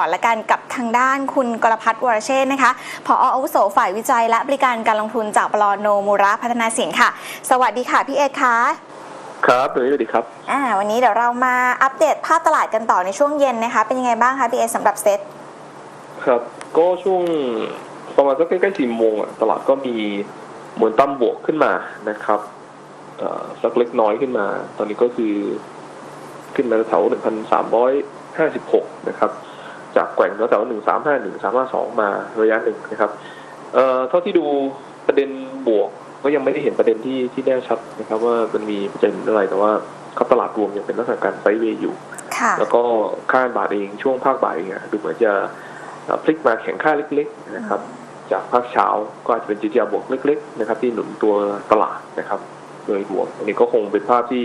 ก่อนละกันกับทางด้านคุณกรพัฒน์วรเชษฐ์นะคะผออาวุโสฝ่ายวิจัยและบริการการลงทุนจากบลโนมูระพัฒนาสินค่ะ สวัสดีค่ะพี่เอกคะครับสวัสดีครับอ่าวันนี้เดี๋ยวเรามาอัปเดตภาพตลาดกันต่อในช่วงเย็นนะคะ เป็นยังไงบ้างคะพี่เอกสำหรับเซ็ตครับ ก็ช่วงประมาณสักใกล้ๆสี่โมงอะตลาดก็มีมวลตั้มบวกขึ้นมานะครับเอ่อสักเล็กน้อยขึ้นมา ตอนนี้ก็คือขึ้นมาแถวหนึ่งพันสามร้อยห้าสิบหกนะครับ จากแกว่งแถวหนึ่งสามห้าหนึ่งสามห้าสองมาระยะหนึ่งนะครับเอ่อเท่าที่ดูประเด็นบวกก็ยังไม่ได้เห็นประเด็นที่ที่แน่ชัดนะครับ ว่ามันมีประเด็นอะไรแต่ว่าครับตลาดรวมยังเป็นลักษณะการไซด์เวย์อยู่ค่ะแล้วก็ค่าบาทเองช่วงภาคบ่ายเนี่ยดูเหมือนจะเอ่อพลิกมาแข็งค่าเล็กๆนะครับ จากภาคเช้าก็อาจจะเป็นจีจีบวกเล็ก ๆ นะครับ ที่หนุนตัวตลาดนะครับ โดยรวมอันนี้ก็คงเป็นภาพที่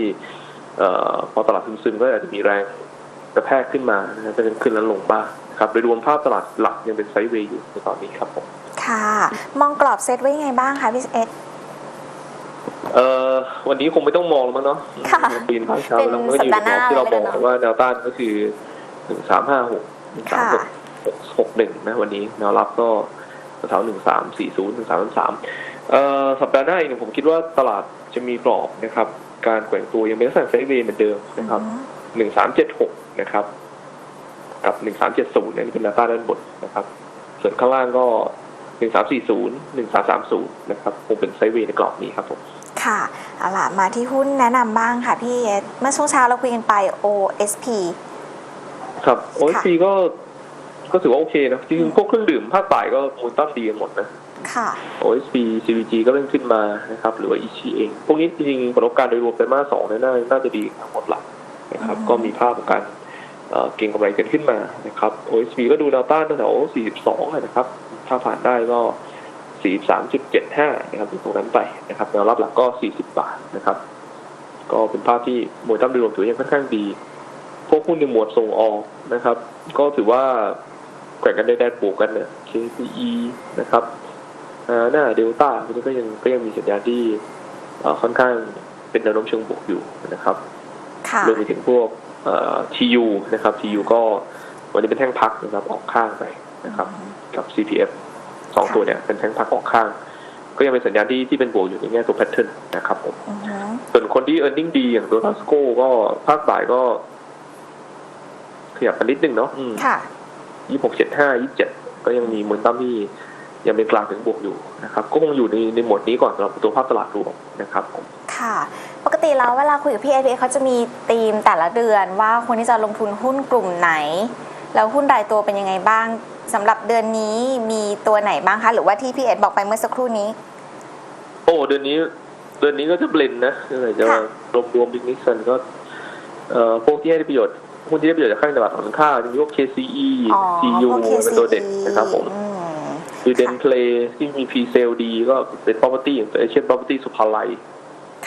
เอ่อพอตลาดซึมๆก็อาจจะมีแรง กระแทกขึ้นมานะครับจะเป็นขึ้นแล้วลงบ้างครับโดยรวมภาพตลาดหลักยังเป็นไซด์เวย์อยู่ในตอนนี้ครับผมค่ะ มองกรอบเซ็ตไว้ยังไงบ้างคะพี่เอกเอ่อวันนี้คงไม่ต้องมองแล้วมั้งเนาะค่ะปีนภาคเช้าเป็นเราก็อยู่ในกรอบที่เราสัปบดาห์หน้าอกว่าแนวต้านก็คือหนึ่งสามห้าหกหนึ่งสามหกหกหกหนึ่งนะวันนี้แนวรับก็แถวหนึ่งสามสี่ศูนย์หนึ่งสามสามเอ่อสัปดาห์หน้าเองผมคิดว่าตลาดจะมีกรอบนะครับ การแกว่งตัวยังเป็นลักษณะไซด์เวย์เหมือนเดิมนะครับอืม หนึ่งสามเจ็ดหกนะครับ กับหนึ่งสามเจ็ดศูนย์เนี่ยเป็นแนวต้านด้านบนนะครับ ส่วนข้างล่างก็หนึ่งสามสี่ศูนย์หนึ่งสามสามศูนย์นะครับคงเป็นไซด์เวย์ในกรอบนี้ครับผมค่ะเอาล่ะมาที่หุ้นแนะนำบ้างค่ะพี่เอกเมื่อช่วงเช้าเราคุยกันไป OSP ครับ OSP ก็ก็ถือว่าโอเคนะจริงๆพวกเครื่องดื่มภาคบ่ายก็มูลต้นดีกันหมดนะค่ะ OSP CVG ก็เริ่มขึ้นมานะครับ หรือว่า EC เอง พวกนี้จริงๆผลประกอบการโดยรวมไตรมาสสองเนี่ยน่าน่าจะดีทั้งหมดหลัก นะครับ ก็มีภาพของการเอ่อเก็งกำไรกันขึ้นมานะครับ OSP ก็ดูแนวต้านตั้งแต่42นะครับ ถ้าผ่านได้ก็ 43.75 นะครับอยู่ตรงนั้นไปนะครับ แนวรับหลักก็ 40 บาทนะครับ ก็เป็นภาพที่มวยตั้มโดยรวมถือยังค่อนข้างดี พวกหุ้นในหมวดส่งออกนะครับ ก็ถือว่าแกว่งกันได้แดนปลูกกันเนี่ย KCE นะครับหน้าเดลต้าพวกนี้ก็ยังก็ยังมีสัญญาณที่ค่อนข้างเป็นแนวโน้มเชิงบวกอยู่นะครับ รวมไปถึงพวกเอ่อ TU นะครับ TU ก็วันนี้เป็นแท่งพักนะครับออกข้างไปนะครับ กับ CPF สองค่ะตัวเนี่ยเป็นแท่งพักออกข้าง ก็ยังเป็นสัญญาณที่ที่เป็นบวกอยู่ในแง่ตัวแพทเทิร์นนะครับผมอือฮึส่วนคนที่ e a r n i n g ดีอย่างตัวทัสโก้ก็ภาคบ่ายก็ ขยับกันนิดนึงเนาะค่ะยี่หกเจ็ดห้ายี่เจ็ดก็ยังมีมูลตั้มที่ยังเป็นกลางถึงบวกอยู่นะครับ ก็คงอยู่ในในหมวดนี้ก่อนสำหรับตัวภาพตลาดรวมนะครับผมค่ะป กติแล้วเวลาคุยกับพี่เอพีเขาจะมีธีมแต่ละเดือนว่าคนที่จะลงทุนหุ้นกลุ่มไหน แล้วหุ้นรายตัวเป็นยังไงบ้างสำหรับเดือนนี้มีตัวไหนบ้างคะ หรือว่าที่พี่เอบอกไปเมื่อสักครู่นี้ โอ้เดือนนี้ เดือนนี้ก็จะเบลนนะอะไรจะค่ะรวมรวมบิ๊กนิกซันก็เอ่อพวกที่ให้ประโยชน์หุ้นที่ได้ประโยชน์จากข้างตลาดของค่าจะมีพวก KCE อ๋อ TU พวกเป็นตัวเด่น KCE นะครับผมอืมดูเดนเพลย์ที่มีพรีเซลดีก็เป็น property อย่างตัวเอเชียน property สุภาลัย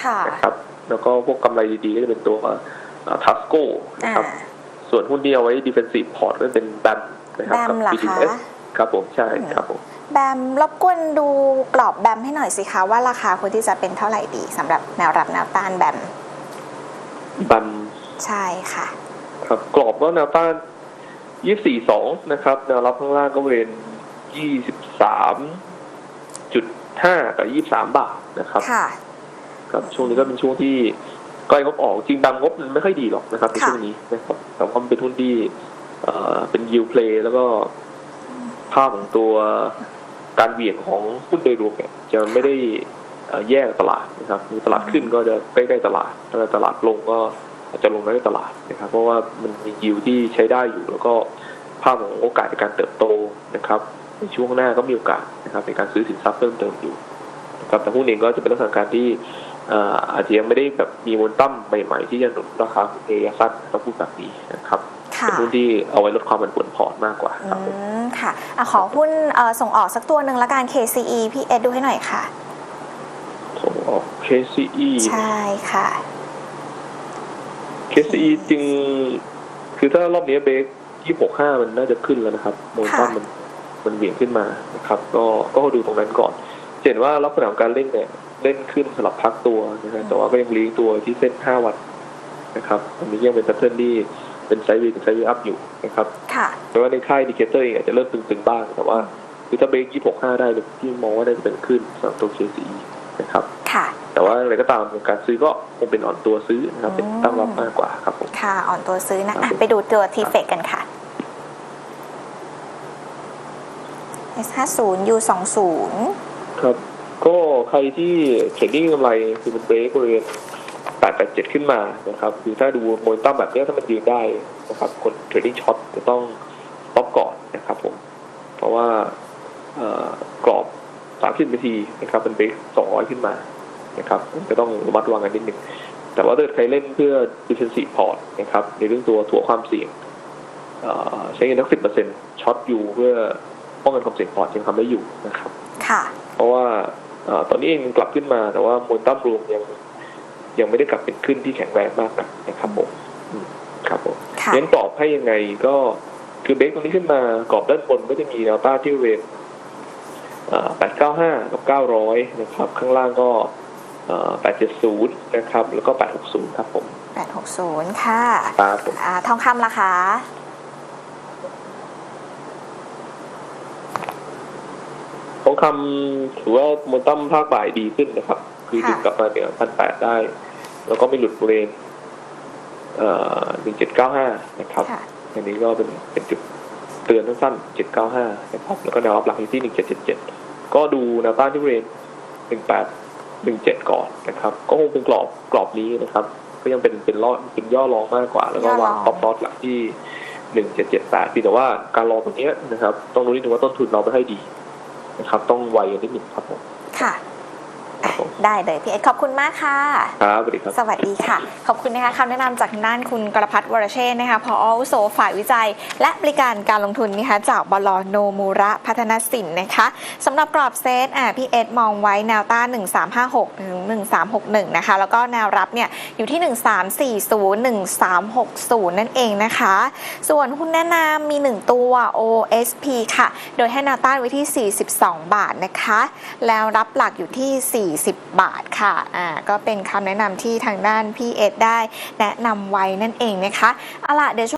ค่ะนะครับ แล้วก็พวกกำไรดีๆก็จะเป็นตัวทัสโก้นะอ่าครับส่วนหุ้นที่เอาไว้ defensive port ก็เป็นแบมนะครับแบกัมเหรอคะ BTS ครับผมใช่ครับผมแบมรบกวนดูกรอบแบมให้หน่อยสิคะว่าราคาควรที่จะเป็นเท่าไหร่ดีสำหรับแนวรับแนวต้านแบมแบมใช่ใช่ค่ะ ครับกรอบก็แนวต้าน24.2นะครับแนวรับข้างล่างก็เป็น23.5กับ23บาทนะครับค่ะ ครับช่วงนี้ก็เป็นช่วงที่ใกล้งบออกจริงบางงบมันไม่ค่อยดีหรอกนะครับในค่ะช่วงนี้นะครับแต่ว่ามันเป็นหุ้นที่เอ่อเป็นยิวเพลย์แล้วก็ภาพของตัวการเหวี่ยงของหุ้นโดยรวมเนี่ยจะไม่ได้เอ่อแย่กับตลาดนะครับ มีตลาดขึ้นก็จะใกล้ๆตลาดถ้าตลาดลงก็อาจจะลงใกล้ๆตลาดนะครับ เพราะว่ามันมียิวที่ใช้ได้อยู่ แล้วก็ภาพของโอกาสในการเติบโตนะครับ ในช่วงหน้าก็มีโอกาสนะครับในการซื้อสินทรัพย์เพิ่มเติมอยู่นะครับแต่หุ้นเองก็จะเป็นลักษณะการที่เอ่ออาจจะยังไม่ได้แบบมีมูลตั้มใหม่ๆที่จะหนุนราคาของเอซัตต้องพูดแบบนี้นะครับค่ะเป็นหุ้นที่เอาไว้ลดความผันผวนพอร์ตมากกว่าอืครับผมมค่ะอะขอหุ้นเอ่อส่งออกสักตัวหนึ่งละกัน KCE พี่เอ็ดดูให้หน่อยค่ะ ส่งออก KCE ใช่ค่ะ KCE จริง คือถ้ารอบนี้เบรกยี่หกห้ามันน่าจะขึ้นแล้วนะครับมูลตั้มค่ะมันมันเหวี่ยงขึ้นมานะครับ ก็ก็ดูตรงนั้นก่อนจะ เห็นว่าลักษณะของการเล่นเนี่ยเล่นขึ้นสลับพักตัวนะครับแต่ว่าก็ยังเลี้ยงตัวที่เส้นห้าวันนะครับอันนี้ยังเป็นแพทเทิร์นที่เป็นไซด์เวย์เป็นไซด์เวย์อัพอยู่นะครับค่ะแต่ว่าในค่ายอินดิเคเตอร์เองอาจจะเริ่มตึงๆบ้าง แต่ว่าคือถ้าเบรก265ได้เนี่ยที่มองว่าได้เป็นขึ้นสำหรับตัว KCE นะครับค่ะแต่ว่าอะไรก็ตามการซื้อก็คงเป็นอ่อนตัวซื้อนะครับเป็นตั้งรับมากกว่าครับผมค่ะอ่อนตัวซื้อนะอะไปดูตัวทีเฟกกันค่ะ S50 U20 ครับ ก็ใครที่เทรดดิ้งกำไรคือมันเบรกบริเวณ887 ขึ้นมานะครับ คือถ้าดูโมเมนตัมแบบนี้ถ้ามันยืนได้นะครับ คนเทรดดิ้งช็อตจะต้องล็อกก่อนนะครับผม เพราะว่าเอกรอบ 30 นาทีนะครับเป็นเบรก200 ขึ้นมานะครับก็ต้องระมัดระวังกันนิดนึงแต่ว่าถ้าเกิดใครเล่นเพื่อ defensive port นะครับในเรื่องตัวถั่วความเสี่ยงใช้เงินทั้ง10%ช็อตอยู่เพื่อป้องกันความเสี่ยงพอร์ตยังทำได้อยู่นะครับ ค่ะ เพราะว่าเอ่อตอนนี้เองกลับขึ้นมาแต่ว่าโมนตัมรวมยังยังไม่ได้กลับเป็นขึ้นที่แข็งแรงมากนักนะครับผมอืมครับผมค่ะเน้นกรอบให้ยังไงก็คือเบรกตรงนี้ขึ้นมากรอบด้านบนก็จะมีแนวต้านที่บริเวณแปดเก้าห้ากับเก้าร้อยนะครับ ข้างล่างก็แปดเจ็ดศูนย์นะครับ แล้วก็แปดหกศูนย์ครับผม 860 ค่ะครับผมอ่าทองคำราคา ทองคำถือว่าโมนตัมภาคบ่ายดีขึ้นนะครับ คือค่ะดึงกลับมาเหนือพันแปดได้ แล้วก็ไม่หลุดบริเวณหนึ่งเจ็ดเก้าห้านะครับค่ะอันนี้ก็เป็นเป็นจุดเตือนสั้นๆ795นะครับแล้วก็แนวรับหลักอยู่ที่1777ก็ดูแนวต้านที่บริเวณ1817ก่อนนะครับ ก็คงเป็นกรอบกรอบนี้นะครับ ก็ยังเป็นเป็นล่อเป็นย่อรองมากกว่า แล้วก็วางย่อรองท็อปลอสหลักที่1778พี่แต่ว่าการรอตรงเนี้ยนะครับ ต้องรู้นิดนึงว่าต้นทุนเราไม่ให้ดี นะครับ ต้องไวนนิดหนึ่งครับผมค่ะ ครับผม ได้เลยพี่เอ็ดขอบคุณมากค่ะ ครับสวัสดีครับ สวัสดีค่ะ ขอบคุณนะคะคำแนะนำจากทางด้านคุณกรพัฒน์วรเชษฐ์นะคะพออาวุโสฝ่ายวิจัย และบริการการลงทุนนะคะจากบลโนมูระพัฒนสินนะคะสำหรับกรอบเซตอะพี่เอ็ดมองไว้แนวต้าน1356ถึง1361นะคะแล้วก็แนวรับเนี่ยอยู่ที่ 1340 1360 นั่นเองนะคะ ส่วนหุ้นแนะนำมี 1 ตัว OSP ค่ะ โดยให้แนวต้านไว้ที่ 42 บาทนะคะ แล้วรับหลักอยู่ที่40 บาทค่ะอ่าก็เป็นคำแนะนำที่ทางด้านพี่เอ็ดได้แนะนำไว้นั่นเองนะคะเอาล่ะเดี๋ยว